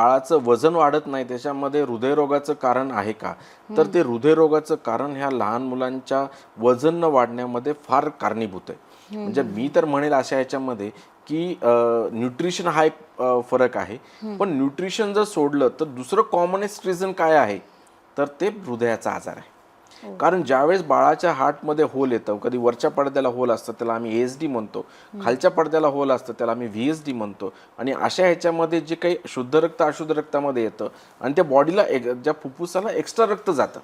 बाळाचं वजन वाढत नाही त्याच्यामध्ये हृदयरोगाचं कारण आहे का? तर ते हृदयरोगाचं कारण ह्या लहान मुलांच्या वजन न वाढण्यामध्ये फार कारणीभूत आहे. म्हणजे मी तर म्हणेल अशा ह्याच्यामध्ये की न्यूट्रिशन हा एक फरक आहे. पण न्यूट्रिशन जर सोडलं तर दुसरं कॉमनेस्ट रिझन काय आहे? तर ते हृदयाचा आजार आहे. कारण ज्यावेळेस बाळाच्या हार्टमध्ये होल येतं कधी वरच्या पडद्याला होल असतं त्याला आम्ही एस डी म्हणतो. खालच्या पडद्याला होल असतं त्याला आम्ही व्ही एस डी म्हणतो. आणि अशा ह्याच्यामध्ये जे काही शुद्ध रक्त अशुद्ध रक्तामध्ये येतं आणि त्या बॉडीला एक ज्या फुफ्फुसाला एक्स्ट्रा रक्त जातं.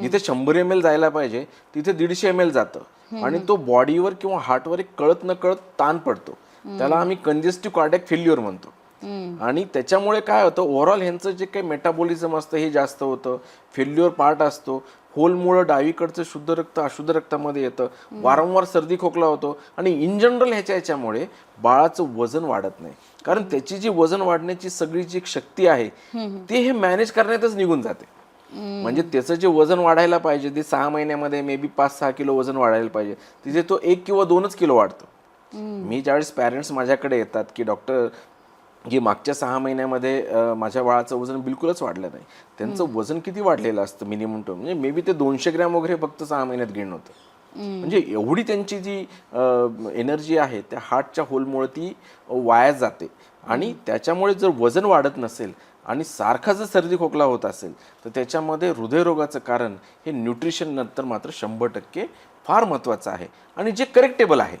जिथे शंभर एम एल जायला पाहिजे तिथे दीडशे एम एल जातं. आणि तो बॉडीवर किंवा हार्टवर एक कळत न कळत ताण पडतो. त्याला आम्ही कंजेस्टिव्ह कार्डियक फेल्युअर म्हणतो. आणि त्याच्यामुळे काय होतं ओव्हरऑल ह्यांचं जे काही मेटाबॉलिझम असतं हे जास्त होतं फेल्युअर पार्ट असतो होलमुळं डावीकडचं शुद्ध रक्त अशुद्ध रक्तामध्ये येतं वारंवार सर्दी खोकला होतो आणि इन जनरल ह्याच्या ह्याच्यामुळे बाळाचं वजन वाढत नाही. कारण त्याची जी वजन वाढण्याची सगळी जी शक्ती आहे ते हे मॅनेज करण्यातच निघून जाते. म्हणजे त्याचं जे वजन वाढायला पाहिजे ते सहा महिन्यामध्ये मे बी पाच सहा किलो वजन वाढायला पाहिजे तिथे तो एक किंवा दोनच किलो वाढतो. मी ज्यावेळेस पॅरेंट्स माझ्याकडे येतात की डॉक्टर की मागच्या सहा महिन्यामध्ये माझ्या बाळाचं वजन बिलकुलच वाढलं नाही. त्यांचं वजन किती वाढलेलं असतं मिनिमम टर्म म्हणजे मे बी ते दोनशे ग्रॅम वगैरे फक्त सहा महिन्यात गेन होतं. म्हणजे एवढी त्यांची जी एनर्जी आहे त्या हार्टच्या होलमुळे ती वाया जाते. आणि त्याच्यामुळे जर वजन वाढत नसेल आणि सारखा जर सर्दी खोकला होत असेल तर त्याच्यामध्ये हृदयरोगाचं कारण हे न्यूट्रिशन नंतर मात्र शंभर टक्के फार महत्त्वाचं आहे. आणि जे करेक्टेबल आहे